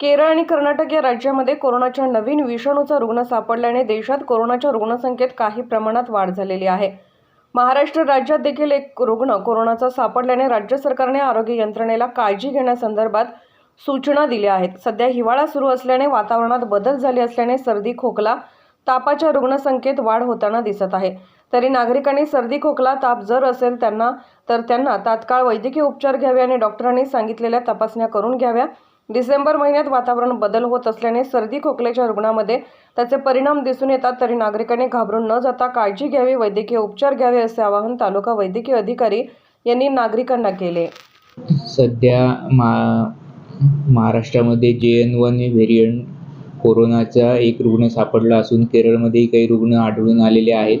केरळ आणि कर्नाटक या राज्यामध्ये कोरोनाच्या नवीन विषाणूचा रुग्ण सापडल्याने देशात कोरोनाच्या रुग्णसंख्येत काही प्रमाणात वाढ झालेली आहे. महाराष्ट्र राज्यात देखील एक रुग्ण कोरोनाचा सापडल्याने राज्य सरकारने आरोग्य यंत्रणेला काळजी घेण्यासंदर्भात सूचना दिल्या आहेत. सध्या हिवाळा सुरू असल्याने वातावरणात बदल झाले असल्याने सर्दी खोकला तापाच्या रुग्णसंख्येत वाढ होताना दिसत आहे. तरी नागरिकांनी सर्दी खोकला ताप जर असेल त्यांना तर त्यांना तात्काळ वैद्यकीय उपचार घ्यावे आणि डॉक्टरांनी सांगितलेल्या तपासण्या करून घ्याव्या. डिसेंबर महिन्यात वातावरण बदल होत असल्याने सर्दी खोकल्याच्या रुग्णामध्ये त्याचे परिणाम दिसून येतात तरी नागरिकांनी घाबरून न जाता काळजी घ्यावी वैद्यकीय उपचार घ्यावे असे आवाहन तालुका वैद्यकीय अधिकारी यांनी नागरिकांना केले. सध्या मा महाराष्ट्रामध्ये जे एन वन व्हेरियंट कोरोनाचा एक रुग्ण सापडला असून केरळमध्येही काही रुग्ण आढळून आलेले आहेत.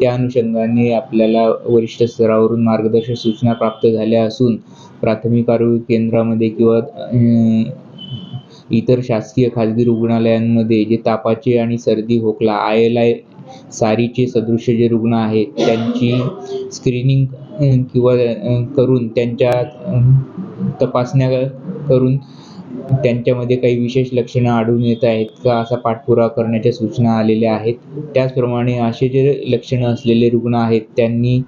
त्या अनुषंगाने आपल्याला वरिष्ठ स्तरावरून मार्गदर्शक सूचना प्राप्त झाल्या असून प्राथमिक आरोग्य केंद्रामध्ये किंवा इतर शासकीय खाजगी रुग्णालयांमध्ये जे तापाचे आणि सर्दी खोकला आय एल आय सारीचे सदृश्य जे रुग्ण आहेत त्यांची स्क्रीनिंग किंवा करून त्यांच्या तपासण्या करून त्यांच्यामध्ये काही विशेष लक्षणं आढळून येत आहेत का? असा पाठपुरावा करण्याच्या सूचना आलेल्या आहेत. त्याचप्रमाणे असे जे लक्षणं असलेले रुग्ण आहेत त्यांनी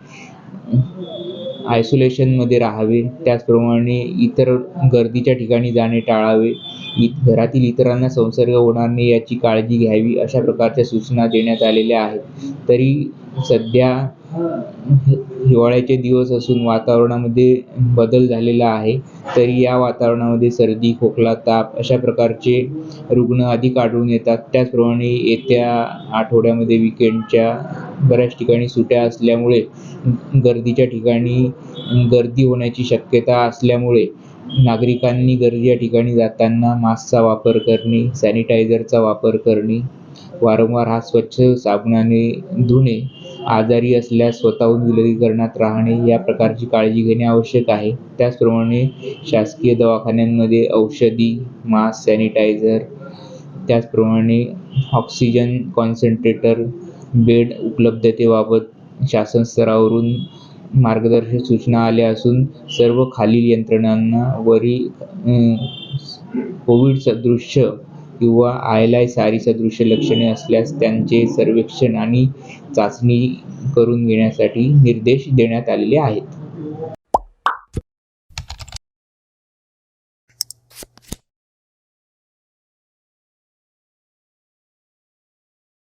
आयसोलेशनमध्ये राहावे. त्याचप्रमाणे इतर गर्दीच्या ठिकाणी जाणे टाळावे. इ घरातील इतरांना संसर्ग होणार नाही याची काळजी घ्यावी अशा प्रकारच्या सूचना देण्यात आलेल्या आहेत. तरी सध्या हिवाळ्याचे दिवस असून वातावरणामध्ये बदल झालेला आहे तरी या वातावरणामध्ये सर्दी खोकला ताप अशा प्रकारचे रुग्ण अधिक आढळून येतात. त्याचप्रमाणे येत्या आठवड्यामध्ये विकेंडच्या बऱ्याच ठिकाणी सुट्या असल्यामुळे गर्दीच्या ठिकाणी गर्दी होण्याची शक्यता असल्यामुळे नागरिकांनी गर्दीच्या ठिकाणी जाताना मास्कचा वापर करणे सॅनिटायझरचा वापर करणे वारंवार हात स्वच्छ साबणाने धुणे आजारी असल्यास स्वतःहून विलगीकरणात राहणे या प्रकारची काळजी घेणे आवश्यक आहे. त्याचप्रमाणे शासकीय दवाखान्यांमध्ये औषधी मास्क सॅनिटायझर त्याचप्रमाणे ऑक्सिजन कॉन्सन्ट्रेटर बेड उपलब्धतेबाबत शासन स्तरावरून मार्गदर्शक सूचना आल्या असून सर्व खालील यंत्रणांना वरी कोविड सदृश्य किंवा आय एल आय सारी सदृश्य लक्षणे असल्यास त्यांचे सर्वेक्षण आणि चाचणी करून घेण्यासाठी निर्देश देण्यात आलेले आहेत.